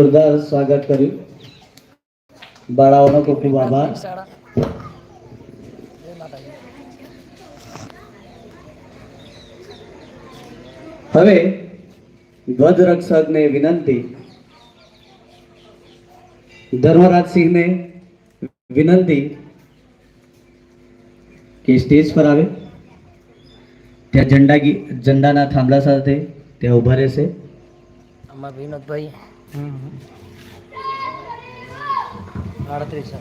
જોરદાર સ્વાગત કર્યું. બાળાઓનો ખૂબ આભાર. હવે ધ્વજરક્ષકને વિનંતી ધર્મરાજસિંહને વિનંતી કે સ્ટેજ પર આવે. ત્યાં ઝંડા ઝંડાના થાંભલા સાથે તે ઊભા રહેશે. આમાં વિનોદભાઈ આડત્રીસ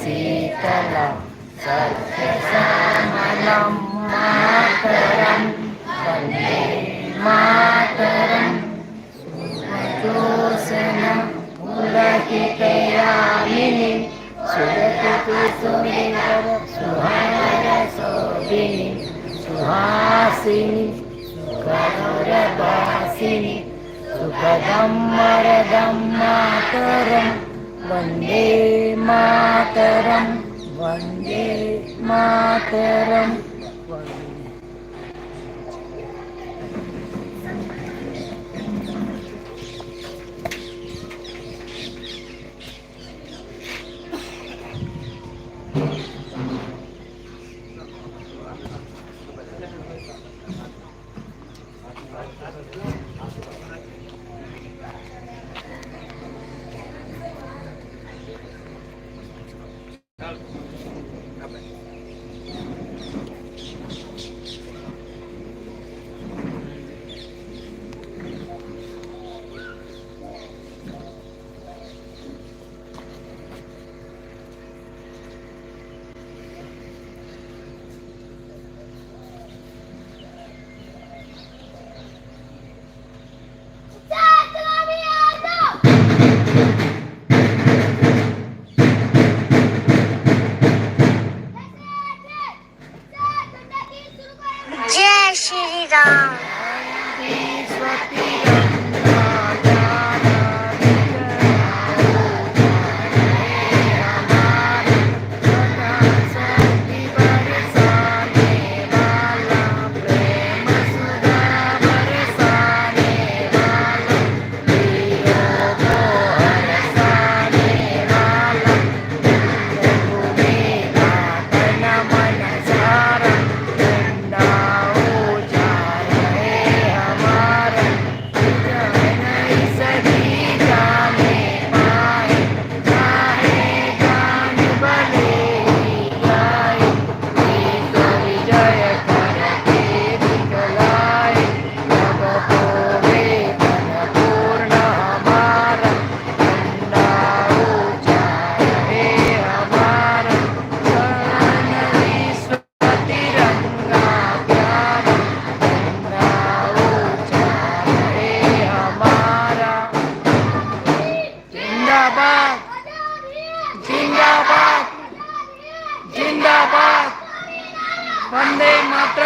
શીતલા मातरं वन्दे मातरं सुमजोसन पुलकितयामिनि सुरतु सुरेवर सुहारसोभिनि सुहासिनि सुखदौरवासिनि सुखदं मरदं मातरं वन्दे मातरं वन्दे मातरम्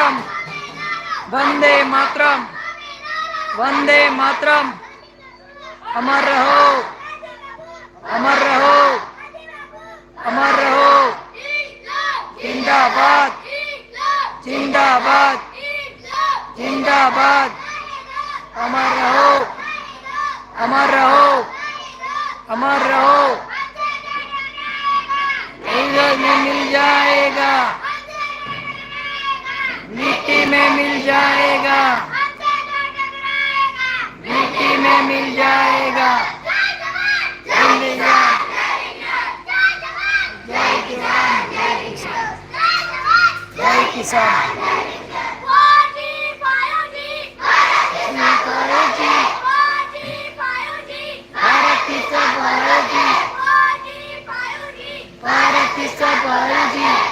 मातरम। वंदे मातरम। वंदे मातरम। अमर रहो। अमर रहो। अमर रहो। जिंदाबाद। जिंदाबाद। जिंदाबाद। अमर रहो। अमर रहो। अमर रहो। में मिल जाएगा। मिट्टी में मिल जाएगा मिट्टी में मिल जाएगा जय किसान भारत सब की जी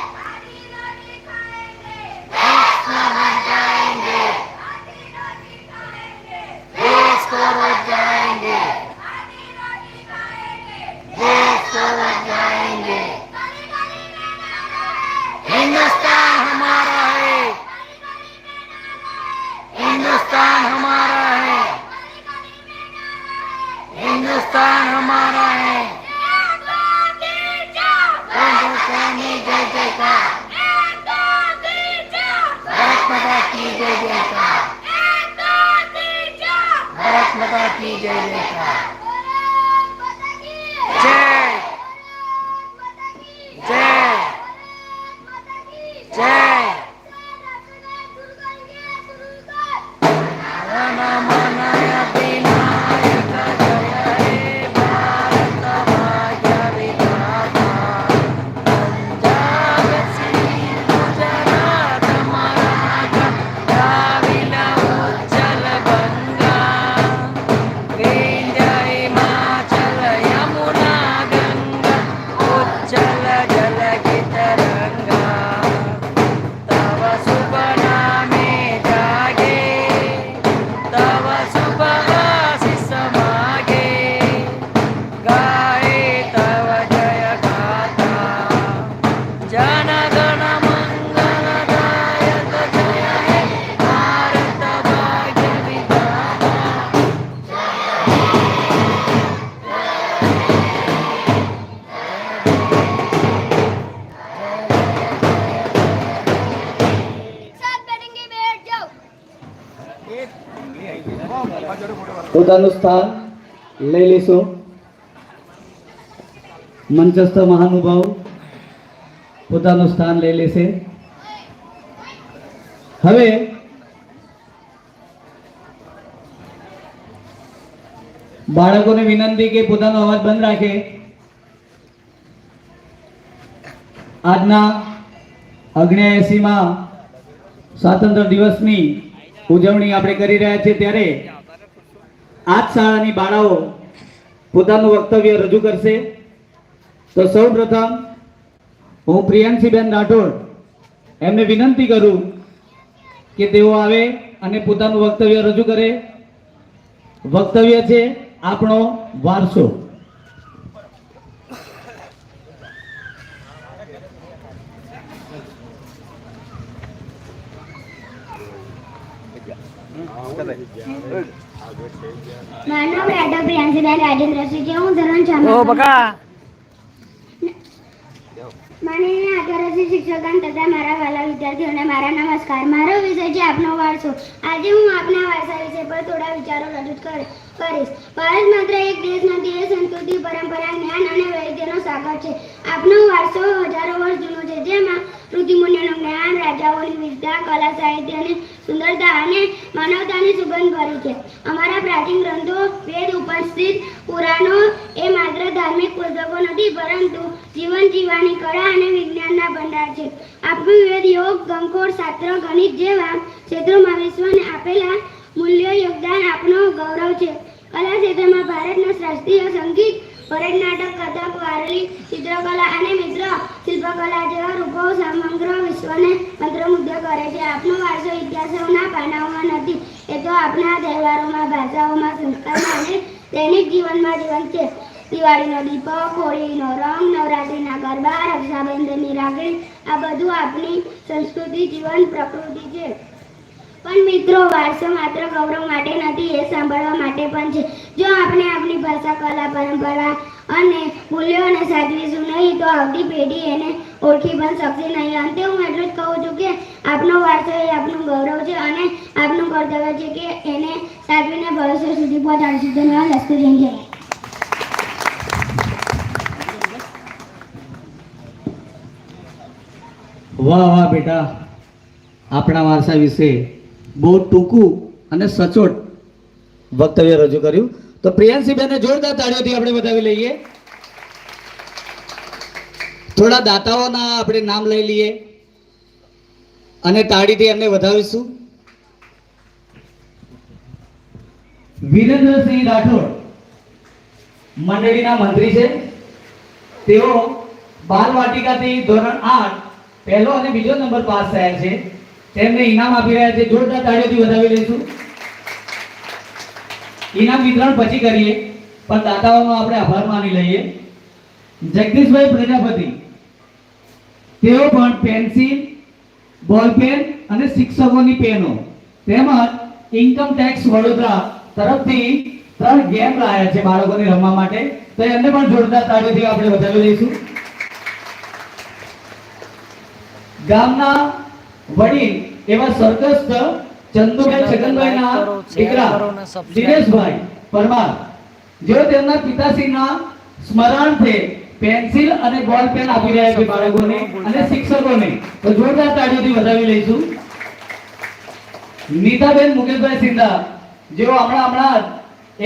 પોતાનું સ્થાન લઈ લેશો મંચસ્થ મહાનુભાવ પોતાનું સ્થાન લઈ લેશે. હવે બાળકોને વિનંતી કે પોતાનો અવાજ બંધ રાખે. આજના અગ્નિયાસીમાં સ્વાતંત્ર્ય દિવસની ઉજવણી આપણે કરી રહ્યા છીએ ત્યારે આ જ શાળાની બાળાઓ પોતાનું વક્તવ્ય રજૂ કરશે. તો સૌ પ્રથમ હું પ્રિયાંશીબેન રાઠોડ એમને વિનંતી કરું કે તેઓ આવે અને પોતાનું વક્તવ્ય રજૂ કરે. વક્તવ્ય છે આપણો વારસો. મારું નામ રાઠોડ પ્રિયાંશીબેન રાજેન્દ્રસિંહ છે. હું ધોરણ છ ઓ બકા. માનનીય આદરણીય શિક્ષકગણ તથા મારા વાલા વિદ્યાર્થીઓને મારા નમસ્કાર. મારો વિષય છે આપનો વારસો. આજે હું આપના વારસા વિષય પર થોડા વિચારો રજૂ કરીશ. ભારત માત્ર એક દેશ નથી એ સંસ્કૃતિ પરંપરા જ્ઞાન અને વૈદ્યનો સાગર છે. આપનો વારસો હજારો વર્ષ જૂનો છે. જેમાં ઋષિમુનિઓનું જ્ઞાન, રાજાઓની વિદ્યા, કલા સાહિત્યની સુંદરતા અને માનવતાની સુગંધ ભરી છે. અમારા પ્રાચીન ગ્રંથો, વેદ ઉપસ્થિત, પુરાણો એ માત્ર ધાર્મિક પુસ્તકો નથી, પરંતુ જીવન જીવવાની કળા અને વિજ્ઞાનના ભંડાર છે. આપણું વેદ યોગ ગંકોળ શાસ્ત્ર, ગણિત જેવા ક્ષેત્રોમાં વિશ્વને આપેલા મૂલ્ય યોગદાન આપનો ગૌરવ છે. કલા ક્ષેત્રમાં ભારતના શાસ્ત્રીય સંગીત ભરત નાટક કથક, વારલી, ચિત્રકલા અને મિત્ર શિલ્પકલા જેવા રૂપો સમગ્ર વિશ્વને મંત્રમુગ્ધ કરે છે આપણો વારસો ઇતિહાસોના પાનાઓમાં નથી એ તો આપણા તહેવારોમાં ભાષાઓમાં સંસ્કારમાં અને દૈનિક જીવનમાં જીવંત છે દિવાળીનો દીપક હોળીનો રંગ નવરાત્રિના ગરબા રક્ષાબંધનની રાખડી આ બધું આપણી સંસ્કૃતિ જીવન પ્રકૃતિ છે પણ મિત્રો, વારસો માત્ર ગૌરવ માટે નથી, એ સાંભળવા માટે પણ છે. જો આપણે આપણી ભાષા, કલા, પરંપરા અને મૂલ્યોને સાચવીશું નહીં તો આવતી પેઢી એને ઓળખી પણ શકશે નહીં. અંતે હું એટલું જ કહું છું કે આપનો વારસો એ આપનું ગૌરવ છે અને આપનું કર્તવ્ય છે કે એને સાચવીને ભવિષ્ય સુધી પહોંચાડીશું ધન્યવાદ અસ્તુ જય જય વાહ વાહ, બેટા. આપણા વારસા વિશે બહુ ટૂંકું અને સચોટ વક્તવ્ય રજૂ કર્યું. તો પ્રિયાંશીબેનને જોરદાર તાળીઓથી આપણે બતાવી લઈએ. થોડા દાતાઓના આપણે નામ લઈ લઈએ અને તાળીથી એમને વધાવીશું. વિરેન્દ્રસિંહ રાઠોડ મંડળીના મંત્રી છે. તેઓ બાલ વાટિકાથી ધોરણ આઠ પહેલો અને બીજો નંબર પાસ થયા છે. તેમને ઇનામ આપી રહ્યા છે. જોરદાર તાળીઓથી વધાવી લઈશું. ઇનામ વિતરણ પછી કરીએ. પણ દાતાઓનો આપણે આભાર માની લઈએ. જગદીશભાઈ પ્રજાપતિ, તેઓ પણ પેન્સિલ બોલપેન અને શિક્ષકોની પેનો તેમજ ઇન્કમ ટેક્સ વડોદરા તરફથી ત્રણ ગેમ લાયા છે બાળકોને રમવા માટે. તો એમને પણ જોરદાર તાળીથી આપણે વધાવી લઈશું. ગામના વડીલ એવા સ્વર્ગસ્થ ચંદુભાઈ છગનભાઈના દીકરા દિનેશભાઈ પરમાર. જેઓ તેમના પિતાશ્રીના સ્મરણાર્થે પેન્સિલ અને બોલ પેન આપી રહ્યા છે બાળકોને અને શિક્ષકોને. તો જોરદાર તાળીઓથી વધાવી લઈશું. નીતાબેન મુકેશભાઈ સિંધા જેઓ હમણાં હમણાં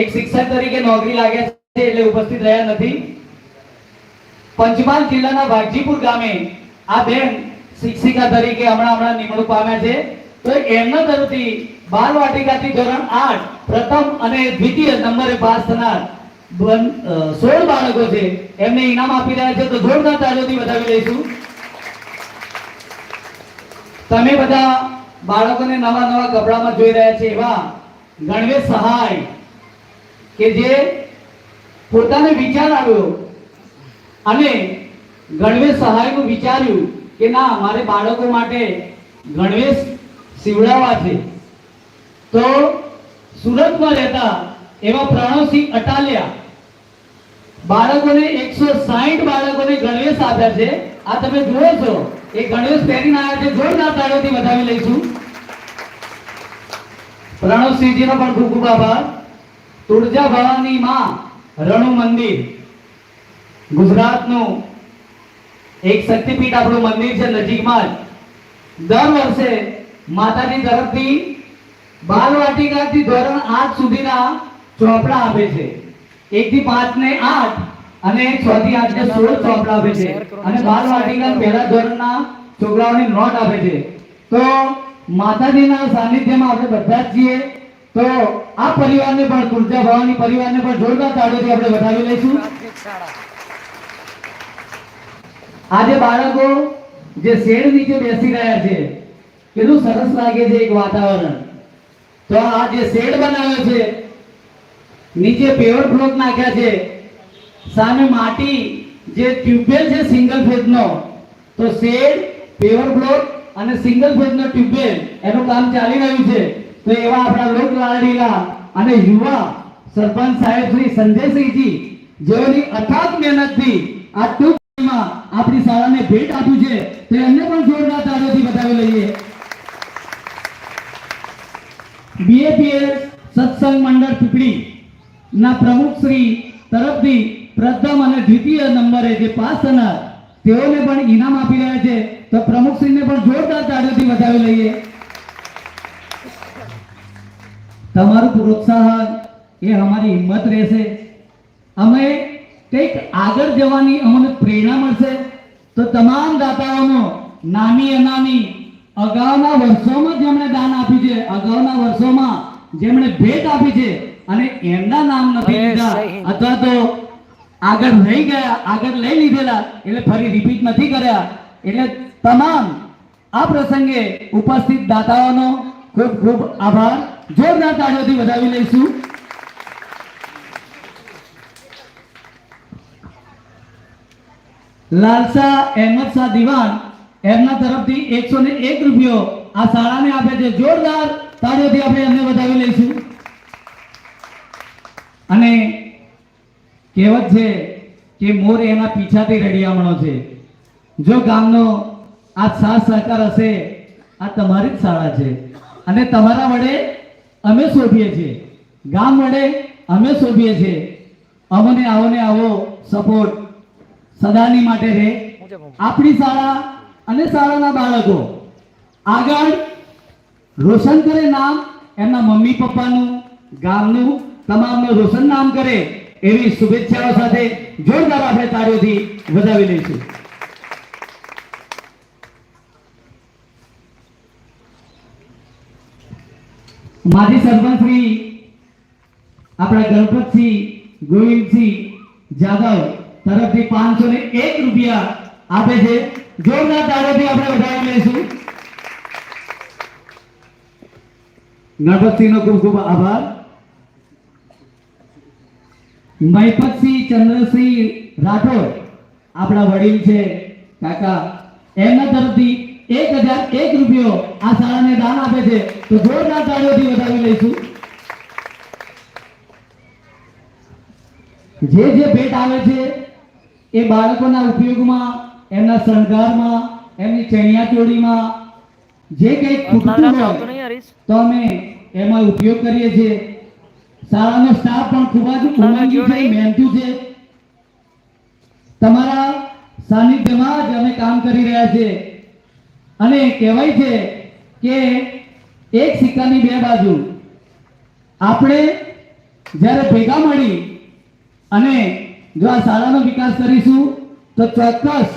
એક શિક્ષક તરીકે નોકરી લાગ્યા છે એટલે ઉપસ્થિત રહ્યા નથી. પંચમહાલ જિલ્લાના વાઘજીપુર ગામે આ બેન શિક્ષિકા તરીકે હમણાં હમણાં નિમણૂક પામ્યા છે. તો એમના તરફથી બાલ વાટિકાથી ધોરણ આઠ, પ્રથમ અને દ્વિતીય નંબરે પાસ થનાર સોળ બાળકો છે. એમને ઇનામ આપી રહ્યા છે. તો જોરદાર તાળીઓથી બતાવી લઈશું તમે બધા બાળકોને નવા નવા કપડામાં જોઈ રહ્યા છે એવા ગણવેશ સહાય કે જે પોતાને વિચાર આવ્યો અને ગણવેશ સહાયનું વિચાર્યું કે ના, મારે બાળકો માટે ગણવેશ સીવડાવવા તો સુરતમાં રહેતા એવા પ્રણવસિંહ અટાલિયા બાળકોને એકસો સાહીઠ બાળકોને ગણવેશ આપ્યા છે. આ તમે જુઓ છો, એ ગણવેશ પહેરીને આવ્યા છે. જોરદાર તાળીઓથી વધાવી લઈશું. પ્રણવસિંહજીનો પણ ખૂબ ખૂબ આભાર. તુળજા ભવાની માં રણુ મંદિર, ગુજરાતનું એક શક્તિપીઠ આપણું મંદિર છે નજીકમાં જ. દર વર્ષે માતાજી તરફથી બાલવાટિકાથી ધોરણ આઠ સુધીના ચોપડા આપે છે. એક થી પાંચ ને આઠ અને છ થી આઠ ને સોળ ચોપડા આપે છે. અને બાલવાટિકા પહેલા ધોરણના છોકરાઓને નોટ આપે છે. તો માતાજીના સાનિધ્યમાં આપણે બધા જ છીએ. તો આ પરિવારને પણ, તુલજા ભવાની પરિવારને પણ જોરદાર તાળીઓથી આપણે વધાવી લઈશું. આજે બાળકો જે શેડ નીચે બેસી રહ્યા છે કેટલું સરસ લાગે છે એક વાતાવરણ. તો આ જે શેડ બનાવ્યો છે, નીચે પેવર બ્લોક નાખ્યા છે, સામે માટી, જે ટ્યુબવેલ છે સિંગલ ફેઝનો તો શેડ પેવર બ્લોક અને સિંગલ ફેઝનો ટ્યુબવેલ એનું કામ ચાલી રહ્યું છે. તો એવા આપણા લોક લાડલીલા અને યુવા સરપંચ સાહેબ શ્રી સંજયસિંહજી, જેઓની અથાગ મહેનતથી આ ટૂંક આપણી શાળાને ભેટ આપ્યું છે, તો એમને પણ જોરદાર તાળીઓથી બતાવી લઈએ. બીએપીએસ સત્સંગ મંડળ ટુકડી ના પ્રમુખ શ્રી તરફથી પ્રથમ અને દ્વિતીય નંબરે જે પાસ થનાર, તેઓને પણ ઇનામ આપી રહ્યા છે. તો પ્રમુખશ્રીને પણ જોરદાર તાળીઓથી વધાવી લઈએ. તમારું પ્રોત્સાહન એ અમારી હિંમત રહેશે. અમે કંઈક આગળ જવાની અમને પ્રેરણા મળશે. તો તમામ દાતાઓનો નાની અનામી અગાઉના વર્ષોમાં જેમણે દાન આપી છે અગાઉના વર્ષોમાં જેમણે ભેટ આપી છે અને એમના નામ નથી લીધા અથવા તો આગળ રહી ગયા આગળ લઈ લીધેલા એટલે ફરી રિપીટ નથી કર્યા. એટલે તમામ આ પ્રસંગે ઉપસ્થિત દાતાઓનો ખૂબ ખૂબ આભાર. જોરદાર તાળીઓથી વધાવી લઈશું. લાલસા અહેમદ શાહ દિવાન એમના તરફથી એકસો ને એક રૂપિયો આ શાળાને આપે છે. જોરદાર તાળીઓથી આપણે એમને વધાવી લઈશું. અને કહેવત છે કે મોર એના પીછાથી રડિયામણો છે. જો ગામનો આ સાથ સહકાર હશે, આ તમારી જ શાળા છે. અને તમારા વડે અમે શોધીએ છીએ. ગામ વડે અમે શોધીએ છીએ. અમને આવો ને આવો સપોર્ટ સદાની માટે રહે. આપણી શાળા અને શાળાના બાળકો. આગળ રોશન કરે નામ, એમના મમ્મી પપ્પાનું, ગામનું, તમામનું રોશન નામ કરે એવી શુભેચ્છાઓ સાથે જોરદાર આપણે તાળીઓથી વધાવી લઈશું. માજી સરપંચ શ્રી, આપણા ગણપતસિંહ, ગોવિંદસિંહ જાદવ તરફથી પાંચસો ને એક રૂપિયા આપે છે. જોરદાર તાળીઓથી આપણે વધાવી લઈશું ગણપતસિંહનો ખૂબ ખૂબ આભાર. મહિપતસિંહ ચંદ્રસિંહ રાઠોડ આપણા વડીલ છે. કાકા, એમના તરફથી એક હજાર એક રૂપિયો આ શાળાને દાન આપે છે. તો જોરદાર તાળીઓથી વધાવી લઈશું. જે જે ભેટ આવે છે, એ બાળકોના ઉપયોગમાં એમના શણગારમાં એમની ચણિયા ચોળીમાં જે કંઈક ખૂટતું હોય તો અમે એમાં ઉપયોગ કરીએ છીએ. શાળાનો સ્ટાફ પણ ખૂબ જ ઉમંગી છે મહેનતુ છે. તમારા સાનિધ્યમાં જ અમે કામ કરી રહ્યા છીએ. અને કહેવાય છે કે એક સિક્કાની બે બાજુ. આપણે જ્યારે ભેગા મળી અને જો આ શાળાનો વિકાસ કરીશું તો ચોક્કસ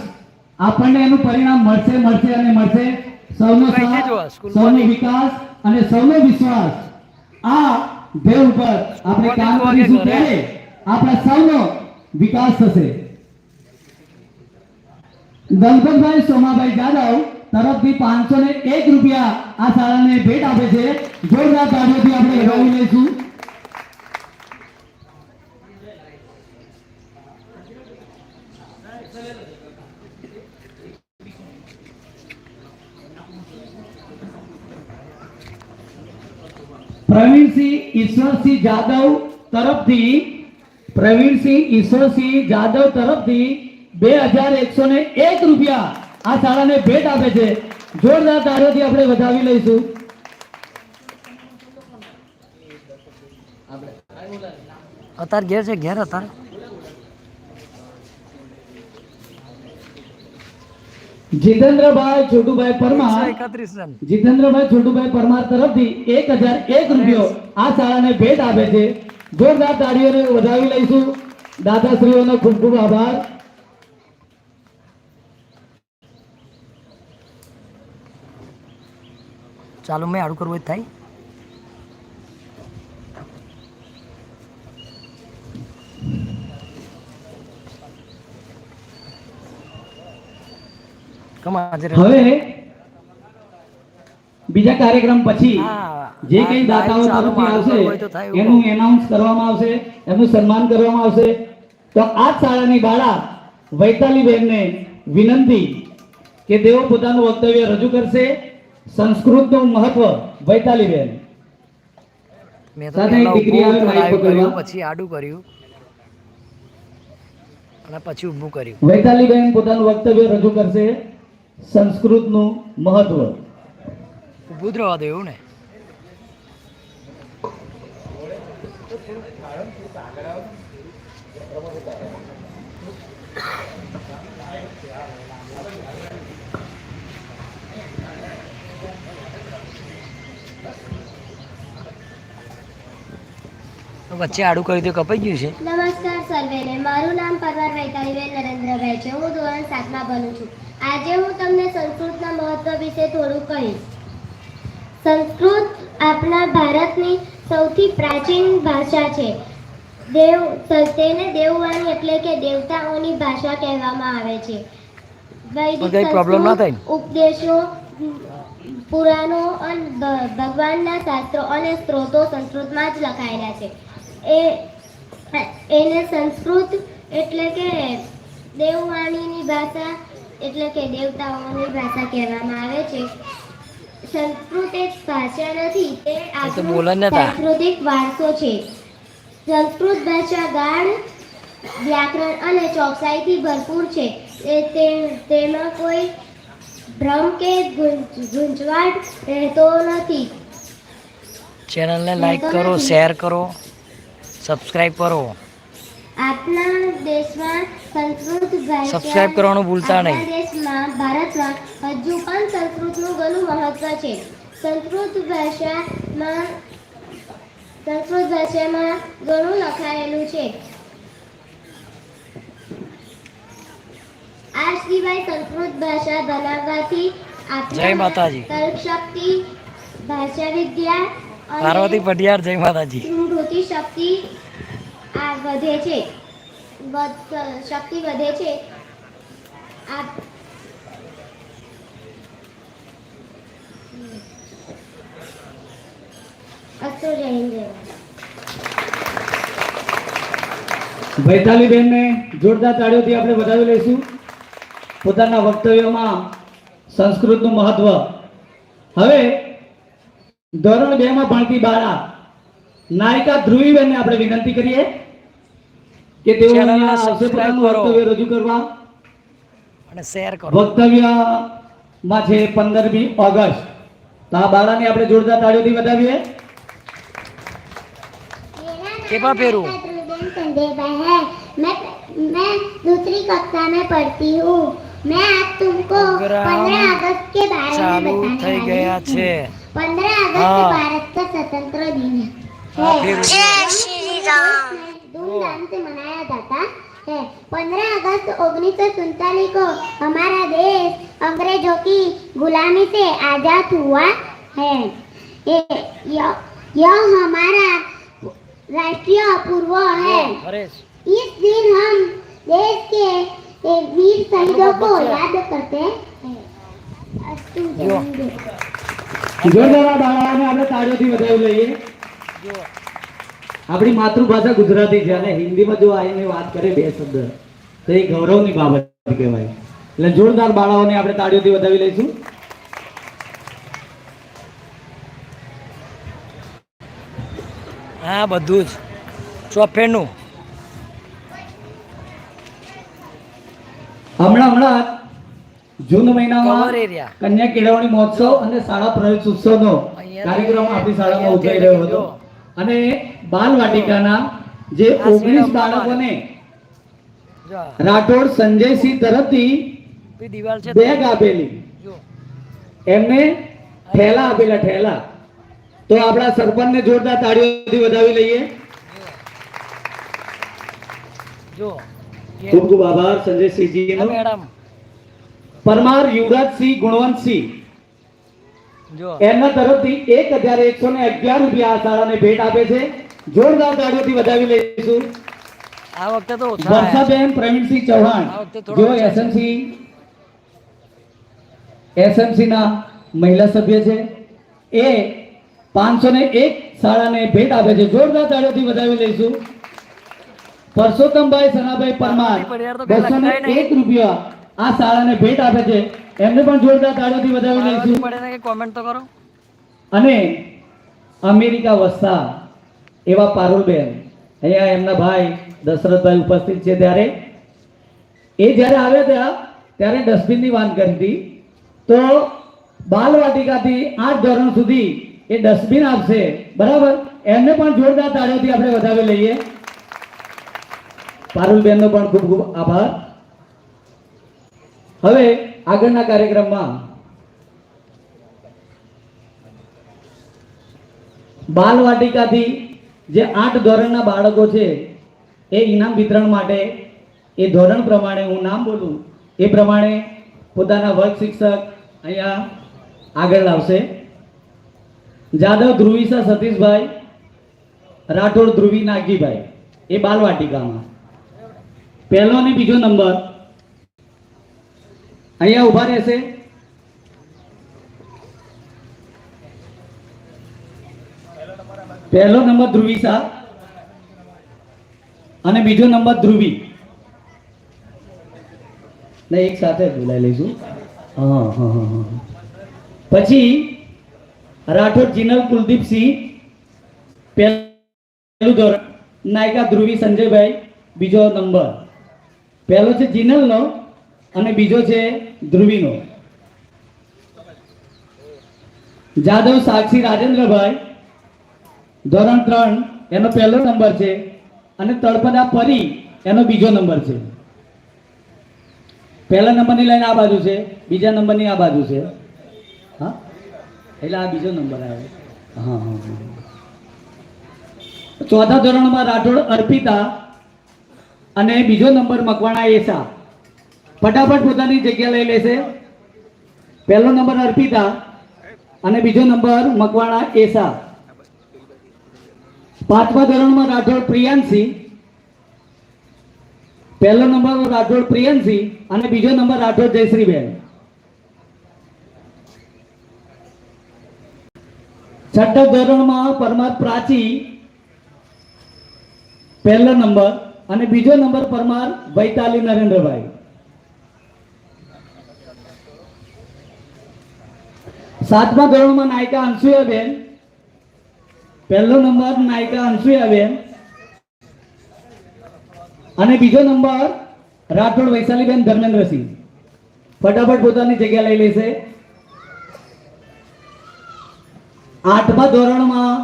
આપણને એનું પરિણામ મળશે મળશે અને મળશે. સૌનો સાથ, સૌનો વિકાસ અને સૌનો વિશ્વાસ. આ ધ્યેય ઉપર આપણે કામ કરીશું. ત્યારે આપણા સૌનો વિકાસ થશે. ગણપતભાઈ સોમાભાઈ જાદવ તરફથી પાંચસો ને એક રૂપિયા આ શાળાને ભેટ આપે છે. જોરદાર તાળીઓથી આપણે વધાવી લઈશું. પ્રવીણસિંહ ઈશ્વરસિંહ જાદવ તરફથી, પ્રવીણસિંહ ઈશ્વરસિંહ જાદવ તરફથી બે હજાર એકસો ને એક રૂપિયા આ શાળાને ભેટ આપે છે. જોરદાર તારોથી આપણે વધાવી લઈશું. અત્યારે ઘેર છે, ઘેર અત્યારે જીતેન્દ્રભાઈ છોટુભાઈ પરમાર જીતેન્દ્રભાઈ છોટુભાઈ પરમાર તરફથી એક હજાર એક રૂપિયો આ શાળાને ભેટ આપે છે. જોરદાર તાળીઓને વધાવી લઈશું. દાદાશ્રીઓનો ખૂબ ખૂબ આભાર. ચાલો મેં આડું કરવું થાય. હવે બીજા કાર્યક્રમ પછી જે કઈ દાતાઓ તરફથી આવશે એનું એનાઉન્સ કરવામાં આવશે એનું સન્માન કરવામાં આવશે. તો આ શાળાની બાળા વૈતાલીબેનને વિનંતી કે તેઓ પોતાનું વક્તવ્ય રજૂ કરશે. સંસ્કૃતનું મહત્વ વૈતાલીબેન. સાથે દીકરી આવે માઇક પકડવા. પછી આડું કર્યું. અને પછી ઊભું કર્યું. વૈતાલીબેન પોતાનું વક્તવ્ય રજૂ કરશે. સંસ્કૃતનું મહત્વ. રહેવા દો એવું ને? વચ્ચે આડું કર્યું તો કપાઈ ગયું છે. નમસ્કાર સર્વેને. મારું નામ પરવાર વૈતાલીબેન નરેન્દ્રભાઈ છે. હું ધોરણ સાતમાં ભણું છું. આજે હું તમને સંસ્કૃતના મહત્વ વિશે થોડું કહીશ. સંસ્કૃત આપણા ભારતની સૌથી પ્રાચીન ભાષા છે. દેવ તેને દેવવાણી એટલે કે દેવતાઓની ભાષા કહેવામાં આવે છે. વૈદિક ઉપદેશો પુરાણો અને ભગવાનના શાસ્ત્રો અને સ્ત્રોતો સંસ્કૃતમાં જ લખાયેલા છે. એ એને સંસ્કૃત એટલે કે દેવવાણીની ભાષા એટલે કે દેવતાઓની ભાષા કહેવામાં આવે છે. સંસ્કૃત એક ભાષા નથી તે. સાંસ્કૃતિક વારસો છે. સંસ્કૃત ભાષા ગાઢ વ્યાકરણ અને ચોકસાઈથી ભરપૂર છે. તે- તેમાં કોઈ ભ્રમ કે ગુંજવાટ રહેતો નથી. ચેનલને લાઈક કરો શેર કરો સબસ્ક્રાઈબ કરો. આપણા દેશમાં સંસ્કૃત Subscribe કરવાનું ભૂલતા નહીં. દેશમાં ભારતમાં હજુ પણ સંસ્કૃતનું ઘણું મહત્વ છે સંસ્કૃત ભાષામાં સંસ્કૃત ભાષામાં ઘણું લખાયેલું છે આ સિવાય સંસ્કૃત ભાષા બનાવવાથી જય માતાજી. તર્કશક્તિ ભાષા વિદ્યા પાર્વતી પઢિયાર જય માતાજી શક્તિ આ વધે છે. શક્તિ વધે છે. આ અસ્તુ ભારત. વૈતાલીબેનને જોરદાર તાળીઓથી આપણે વધાવી લઈશું. પોતાના વક્તવ્યમાં સંસ્કૃતનું મહત્વ. હવે ધોરણ બે માં ભણતી બાળા નાયિકા ધ્રુવીબેનને આપણે વિનંતી કરીએ. કે તેઓ ચેનલને અહીંયા આવશે subscribe પોતાનું કરો. વક્તવ્ય રજૂ કરવા અને શેર કરો વક્તવ્ય માં છે પંદરમી ઓગસ્ટ તો આ બાળાને આપણે જોરદાર તાળીઓથી વધાવીએ केपा पेरू संजय भाई है मैं मैं दूसरी कक्षा में पढ़ती हूँ मैं आज तुमको प्रोग्राम पंद्रह अगस्त के बारे में ચાલુ बताने થઈ वाली ગયા हूँ। છે पंद्रह अगस्त हाँ। भारत का स्वतंत्र दिन हाँ, है फिर जय श्री राम धूमधाम से मनाया जाता है पंद्रह अगस्त उन्नीस सौ सैतालीस को हमारा देश अंग्रेजों की गुलामी से आजाद हुआ है ये यह यह हमारा राष्ट्रीय पूर्व है હરેશ इस दिन हम देश के ए, वीर शहीदों को याद करते हैं अस्तु जो। जय જોરદાર આ બાળાઓને આપણે તાળીઓથી વધાવી લઈએ જો આપણી માતૃભાષા ગુજરાતી છે અને હિન્દીમાં જો આવીને વાત કરે બે શબ્દ તો એ ગૌરવની બાબત કહેવાય. એટલે જોરદાર બાળાઓને આપણે તાળીઓથી વધાવી લઈશું. હા બધું જ. ચોફેરનું હમણાં હમણાં જૂન મહિનામાં કન્યા કેળવણી મહોત્સવ અને શાળા પ્રવેશ ઉત્સવનો કાર્યક્રમ આપણી શાળામાં ઉજવાઈ રહ્યો હતો. અને બાલ વાટિકાના જે ઓગણીસ બાળકોને રાઠોડ સંજયસિંહ તરફથી બેગ આપેલી. એમને ઠેલા આપેલા ઠેલા. તો આપણા સરપંચને જોરદાર તાળીઓથી વધાવી લઈએ. ખૂબ ખૂબ આભાર સંજયસિંહજી મેડમ. પરમાર યુવરાજસિંહ ગુણવંતસિંહ. એમના તરફથી એક હજાર એકસો ને અગિયાર રૂપિયા આ શાળાને ભેટ આપે છે. જોરદાર તાળીઓથી વધાવી લઈશું. આ વખતે તો વર્ષાબેન પ્રવીણસિંહ ચૌહાણ. જો એસએમસી એસએમસી ના મહિલા સભ્ય છે. એ પાંચસો ને એક શાળાને ભેટ આપે છે. જોરદાર તાળીઓથી વધાવી લઈશું. પરસોત્તમભાઈ સનાભાઈ પરમાર બસો ને એક રૂપિયા આ શાળાને ભેટ આપે છે. એમને પણ જોરદાર તાળીઓથી વધાવી લઈશું. કોમેન્ટ તો કરો. અને અમેરિકા વસતા. એવા પારુલબેન, અહીંયા એમના ભાઈ દશરથભાઈ ઉપસ્થિત છે ત્યારે. એ જ્યારે આવ્યા હતા ત્યારે ડસ્ટબિનની વાત કરી હતી. તો બાલવાટિકાથી આઠ ધોરણ સુધી એ ડસ્ટબિન આપશે. બરાબર? એમને પણ જોરદાર તાળીઓથી આપણે વધાવી લઈએ. પારુલબેનનો પણ ખૂબ ખૂબ આભાર. હવે આગળના કાર્યક્રમમાં બાલવાટિકાથી જે આઠ ધોરણના બાળકો છે, એ ઇનામ વિતરણ માટે એ ધોરણ પ્રમાણે હું નામ બોલું, એ પ્રમાણે પોતાના વર્ગ શિક્ષક અહીંયા આગળ લાવશે. જાદવ ધ્રુવિસા સતીશભાઈ, રાઠોડ ધ્રુવી નાગજીભાઈ, એ બાલવાટિકામાં. પહેલો ને બીજો નંબર અહીંયા ઊભા રહેશે. પહેલો નંબર ધ્રુવી શાહ. અને બીજો નંબર ધ્રુવી. ને એક સાથે બોલાવી લઈશું. હા હા હા પછી રાઠોડ જીનલ કુલદીપસિંહ પહેલું ધોરણ. નાયકા ધ્રુવી સંજયભાઈ, બીજો નંબર. પહેલો છે જીનલનો અને બીજો છે ધ્રુવીનો. જાદવ સાક્ષી રાજેન્દ્રભાઈ ધોરણ ત્રણ એનો પહેલો નંબર છે અને તળપદા પરી એનો બીજો નંબર છે. પહેલા નંબરની લાઈન આ બાજુ છે, બીજા નંબરની આ બાજુ છે. હા? એટલે આ બીજો નંબર આવ્યો હા હા. ચોથા ધોરણમાં રાઠોડ અર્પિતા અને બીજો નંબર મકવાણા એસા. ફટાફટ પોતાની જગ્યા લઈ લેશે. પહેલો નંબર અર્પિતા અને બીજો નંબર મકવાણા એસા. પાંચમા ધોરણમાં રાઠોડ પ્રિયાંશી. પહેલો નંબર રાઠોડ પ્રિયંશી અને બીજો નંબર રાઠોડ જયશ્રીબેન. છઠ્ઠા ધોરણમાં પરમાર પ્રાચી. પહેલો નંબર અને બીજો નંબર પરમાર વૈતાલી નરેન્દ્રભાઈ. સાતમા ધોરણમાં નાયિકા અંશુયાબેન. પહેલો નંબર નાયકા નાયિકા અંશુયાબેન અને બીજો નંબર રાઠોડ વૈશાલીબેન ધર્મેન્દ્રસિંહ. ફટાફટ પોતાની જગ્યા લઈ લેશે. આઠમા ધોરણમાં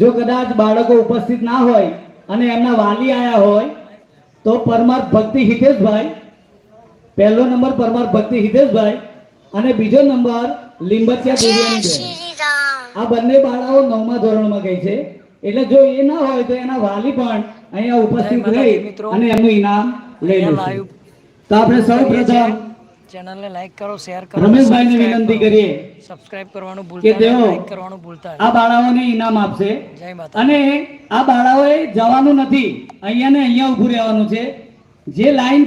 જો કદાચ બાળકો ઉપસ્થિત ના હોય અને એમના વાલી આયા હોય, તો પરમાર ભક્તિ હિતેશભાઈ, પહેલો નંબર પરમાર ભક્તિ હિતેશભાઈ, અને બીજો નંબર લીંબચિયા દેવીયાની આ બંને બાળાઓ નવમા ધોરણમાં ગઈ છે. એટલે જો એ ના હોય તો એના વાલી પણ અહીંયા ઉપસ્થિત રહી અને એમનું ઇનામ લઈ લેશે. તો આપણે સૌ પ્રથમ ચેનલને લાઈક કરો શેર કરો રમેશભાઈને વિનંતી કરીએ સબસ્ક્રાઇબ કરવાનું ભૂલતા નહીં લાઈક કરવાનું ભૂલતા આ બાળાઓને ઇનામ આપશે. જય માતા અને આ બાળાઓએ જવાનું નથી અહીંયા ને અહીંયા ઊભું રહેવાનું છે. જે લાઈન